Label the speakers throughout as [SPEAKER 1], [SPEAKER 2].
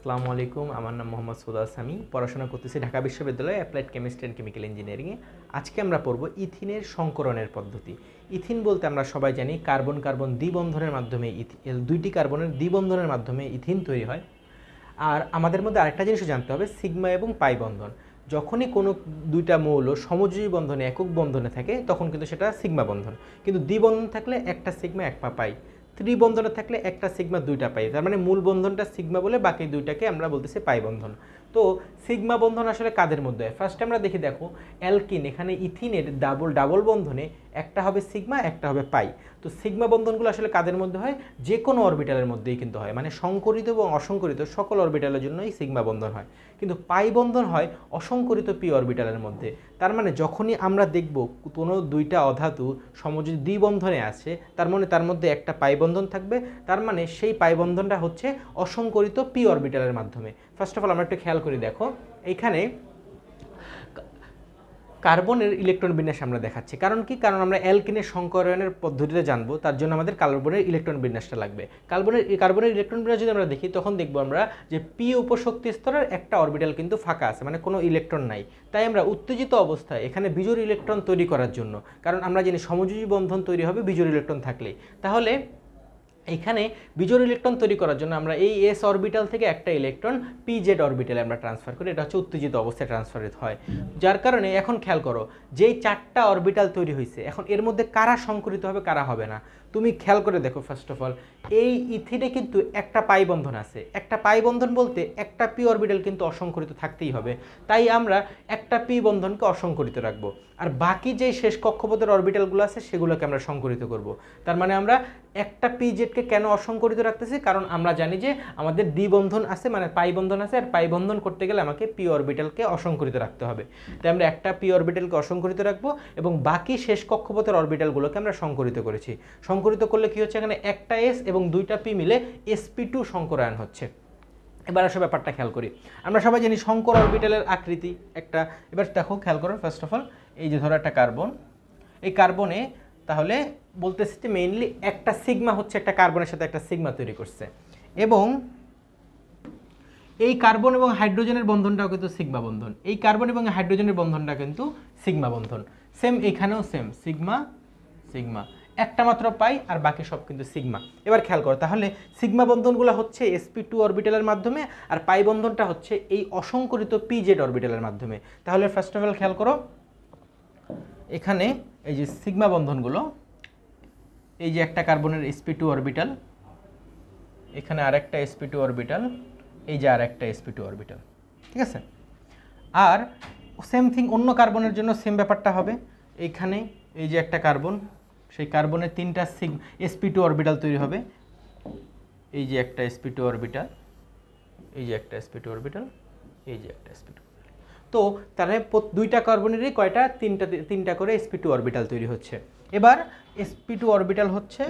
[SPEAKER 1] আসসালামু আলাইকুম আমার নাম মোহাম্মদ সুদা সামি পড়াশোনা করতেছি ঢাকা বিশ্ববিদ্যালয়ে অ্যাপ্লাইড কেমিস্ট্রি অ্যান্ড কেমিক্যাল ইঞ্জিনিয়ারিংয়ে। আজকে আমরা পড়ব ইথিনের সংকরণের পদ্ধতি। ইথিন বলতে আমরা সবাই জানি কার্বন কার্বন দ্বিবন্ধনের মাধ্যমে ইথি- এ, দুইটি কার্বনের দ্বিবন্ধনের মাধ্যমে ইথিন তৈরি হয়। আর আমাদের মধ্যে আরেকটা জিনিসও জানতে হবে সিগমা এবং পাই বন্ধন। যখনই কোনো দুইটা মৌল সমযোজী বন্ধনে একক বন্ধনে থাকে তখন কিন্তু সেটা সিগমা বন্ধন। কিন্তু দ্বিবন্ধন থাকলে একটা সিগমা এক পা পাই। ত্রিবন্ধনে থাকলে একটা সিগমা দুইটা পাই। তার মানে মূল বন্ধনটা সিগমা বলে বাকি দুইটাকে আমরা বলতেছি পাই বন্ধন তো সিগমা বন্ধন আসলে কাদের মধ্যে? হয় ফার্স্টে আমরা দেখি, দেখো, অ্যালকিন, এখানে ইথিনের ডাবল ডাবল বন্ধনে একটা হবে সিগমা একটা হবে পাই তো সিগমা বন্ধনগুলো আসলে কাদের মধ্যে হয়? যে কোনো অরবিটালের মধ্যেই কিন্তু হয়। মানে সংকরিত এবং অসংকরিত সকল অরবিটালের জন্যই সিগমা বন্ধন হয়। কিন্তু পাই বন্ধন হয় অসংকরিত পি অরবিটালের মধ্যে। তার মানে যখনই আমরা দেখব কোনো দুইটা অধাতু সমযোজী দ্বিবন্ধনে আছে, তার মানে তার মধ্যে একটা পাই বন্ধন থাকবে। তার মানে সেই পাই বন্ধনটা হচ্ছে অসংকরিত পি অরবিটালের মাধ্যমে। ফার্স্ট অফ অল আমরা একটু খেয়াল করি দেখো। এইখানে কার্বনের ইলেকট্রন বিন্যাস আমরা দেখাচ্ছি। কারণ কি? কারণ আমরা অ্যালকিনের সংকরণের পদ্ধতিতে জানব, তার জন্য আমাদের কার্বনের ইলেকট্রন বিন্যাসটা লাগবে। কার্বনের কার্বনের ইলেকট্রন বিন্যাস যদি আমরা দেখি, তখন দেখব আমরা যে পি উপশক্তি স্তরের একটা অরবিটাল কিন্তু ফাঁকা আছে মানে কোনো ইলেকট্রন নাই। তাই আমরা উত্তেজিত অবস্থায় এখানে বিজোড় ইলেকট্রন তৈরি করার জন্য, কারণ আমরা জানি সমযোজী বন্ধন তৈরি হবে বিজোড় ইলেকট্রন থাকলেই। তাহলে এখানে বিজোড় ইলেকট্রন তৈরি করার জন্য আমরা এই এস অরবিটাল থেকে একটা ইলেকট্রন পি জেড অরবিটালে আমরা ট্রান্সফার করি। এটা হচ্ছে উত্তেজিত অবস্থায় ট্রান্সফার হয়। যার কারণে এখন খেয়াল করো, যেই চারটা অরবিটাল তৈরি হয়েছে এখন এর মধ্যে কারা সংকরিত হবে, কারা হবে না? তুমি খেয়াল করে দেখো ফার্স্ট অফ অল এই ইথিনে কিন্তু একটা পাই বন্ধন আছে। একটা পাই বন্ধন বলতে একটা পি অরবিটাল কিন্তু অসংকরিত থাকতেই হবে। তাই আমরা একটা পি বন্ধনকে অসংকরিত রাখব। আর বাকি যে শেষ কক্ষপথের অরবিটালগুলো আছে, সেগুলোকে আমরা সংকরিত করব। তার মানে আমরা একটা পি জেডকে কেন অসংকরিত রাখতেছি? কারণ আমরা জানি যে আমাদের দ্বিবন্ধন আছে মানে পাই বন্ধন আছে, আর পাই বন্ধন করতে গেলে আমাকে পি অরবিটালকে অসংকরিত রাখতে হবে। তাই আমরা একটা পি অরবিটালকে অসংকরিত রাখব এবং বাকি শেষ কক্ষপথের অরবিটালগুলোকে আমরা সংকরিত করেছি। সংকরিত করলে কি হচ্ছে? এখানে একটা এস এবং দুইটা পি মিলে এসপি টু সংকরায়ন হচ্ছে। এবার আসলে ব্যাপারটা খেয়াল করি। আমরা সবাই জানি শঙ্কর অরবিটালের আকৃতি একটা। এবার দেখো, খেয়াল করো ফার্স্ট অফ অল এই যে ধরো একটা কার্বন এই কার্বনে তাহলে বলতেছি যে মেইনলি একটা সিগমা হচ্ছে একটা কার্বনের সাথে একটা সিগমা তৈরি করছে। এবং এই কার্বন এবং হাইড্রোজেনের বন্ধনটাও কিন্তু সিগমা বন্ধন। এই কার্বন এবং হাইড্রোজেনের বন্ধনটা কিন্তু সিগমা বন্ধন। সেম এখানেও সেম সিগমা সিগমা একটা মাত্র পাই আর বাকি সব কিন্তু সিগমা এবার খেয়াল করো, তাহলে সিগমা বন্ধনগুলো হচ্ছে এসপি টু অরবিটালের মাধ্যমে আর পাই বন্ধনটা হচ্ছে এই অসংকরিত পিজেড অরবিটালের মাধ্যমে। তাহলে ফার্স্ট অফ অল খেয়াল করো, এখানে এই যে সিগমা বন্ধনগুলো, এই যে একটা কার্বনের এসপি টু অরবিটাল এখানে আরেকটা এসপি টু অরবিটাল এই যে আর একটা এসপি টু অরবিটাল ঠিক আছে? আর সেম থিং অন্য কার্বনের জন্য সেম ব্যাপারটা হবে। এইখানে এই যে একটা কার্বন, সেই কার্বনের তিনটা সিগ এসপি টু অরবিটাল তৈরি হবে। এই যে একটা এসপি টু অরবিটাল এই যে একটা এসপি টু অরবিটাল এই যে একটা এসপি টু তো তাহলে দুইটা কার্বনেরই কয়টা? তিনটা তিনটা করে এসপি টু অরবিটাল তৈরি হচ্ছে। এবার এসপি টু অরবিটাল হচ্ছে,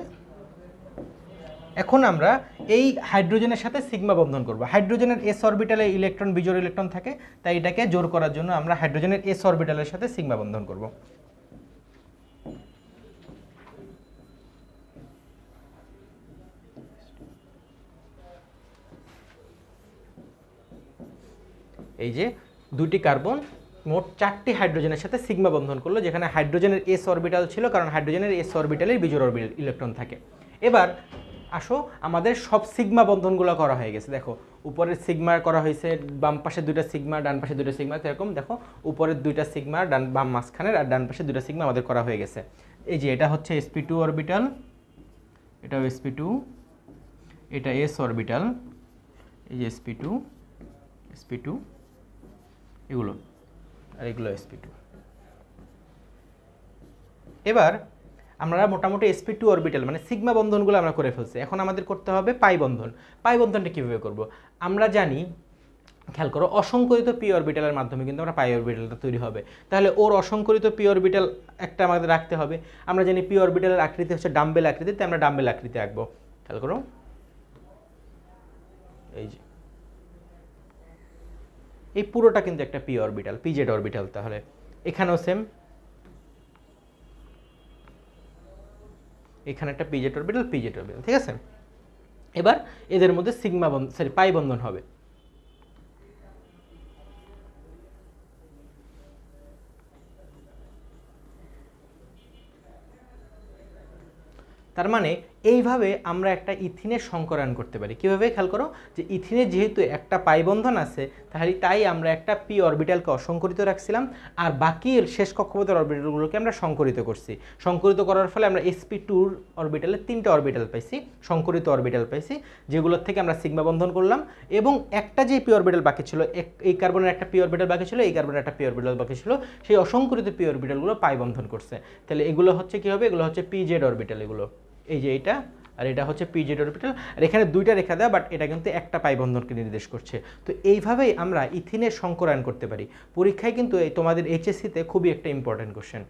[SPEAKER 1] এখন আমরা এই হাইড্রোজেনের সাথে সিগমা বন্ধন করব। হাইড্রোজেনের এস অরবিটালে ইলেকট্রন বিজোড় ইলেকট্রন থাকে, তাই এটাকে জোর করার জন্য আমরা হাইড্রোজেনের এস অরবিটালের সাথে সিগমা বন্ধন করব। এই যে দুটি কার্বন মোট চারটি হাইড্রোজেনের সাথে সিগমা বন্ধন করল, যেখানে হাইড্রোজেনের এস অরবিটাল ছিল, কারণ হাইড্রোজেনের এস অরবিটালের বিজোড় অরবিটাল ইলেকট্রন থাকে। এবার আসো, আমাদের সব সিগমা বন্ধনগুলো করা হয়ে গেছে। দেখো, উপরের সিগমা করা হয়েছে, বাম পাশে দুইটা সিগমা, ডান পাশে দুইটা সিগমা সেরকম দেখো, উপরের দুইটা সিগমা, ডান, বাম মাঝখানের, আর ডান পাশে দুইটা সিগমা আমাদের করা হয়ে গেছে। এই যে, এটা হচ্ছে এসপি টু অরবিটাল এটাও এসপি টু এটা এস অরবিটাল এই যে এসপি টু এসপি টু এগুলো, আর এগুলো এসপি টু এবার আমরা মোটামুটি এসপি টু অরবিটাল মানে সিগমা বন্ধনগুলো আমরা করে ফেলছি। এখন আমাদের করতে হবে পাই বন্ধন। পাই বন্ধনটা কীভাবে করব? আমরা জানি, খেয়াল করো অসংকরিত পি অরবিটালের মাধ্যমে কিন্তু আমরা পাই অরবিটালটা তৈরি হবে। তাহলে ওর অসংকরিত পি অরবিটাল একটা আমাদের রাখতে হবে। আমরা জানি পি অরবিটালের আকৃতি হচ্ছে ডাম্বেল আকৃতি তাই আমরা ডাম্বেল আকৃতি আঁকবো। খেয়াল করো। এই যে। এই পুরোটা কিন্তু একটা পি অরবিটাল পিজেড অরবিটাল তাহলে। এখানেও সেম এখানে একটা পিজেড অরবিটাল পিজেড অরবিটাল ঠিক আছে? এবার এদের মধ্যে সিগমা বন্ধন সরি পাই বন্ধন হবে। তার মানে এইভাবে আমরা একটা ইথিনের সংকরায়ন করতে পারি। কীভাবে? খেয়াল করো যে ইথিনের যেহেতু একটা পাই বন্ধন আছে, তাহলে তাই আমরা একটা পি অরবিটালকে অসংকরিত রাখছিলাম, আর বাকি শেষ কক্ষপথের অরবিটালগুলোকে আমরা সংকরিত করছি। সংকরিত করার ফলে আমরা এসপি টুর অরবিটালে তিনটা অরবিটাল পাইছি, সংকরিত অরবিটাল পাইছি, যেগুলোর থেকে আমরা সিগমা বন্ধন করলাম, এবং একটা যে পি অরবিটাল বাকি ছিল এই কার্বনের একটা পি অরবিটাল বাকি ছিল, এই কার্বনের একটা পি অরবিটাল বাকি ছিল, সেই অসংকরিত পি অরবিটালগুলো পাই বন্ধন করছে। তাহলে এগুলো হচ্ছে কি হবে? এগুলো হচ্ছে পি জেড অরবিটাল এগুলো। এই যে এটা আর এটা হচ্ছে পিজেড অরবিটাল আর এখানে দুইটা রেখা দেয় বাট এটা কিন্তু একটা পাইবন্ধনকে নির্দেশ করছে। তো এইভাবেই আমরা ইথিনের সংকরায়ন করতে পারি। পরীক্ষায় কিন্তু এই তোমাদের এইচএসসিতে খুবই একটা ইম্পর্ট্যান্ট কোশ্চেন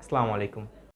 [SPEAKER 1] আসসালামু আলাইকুম।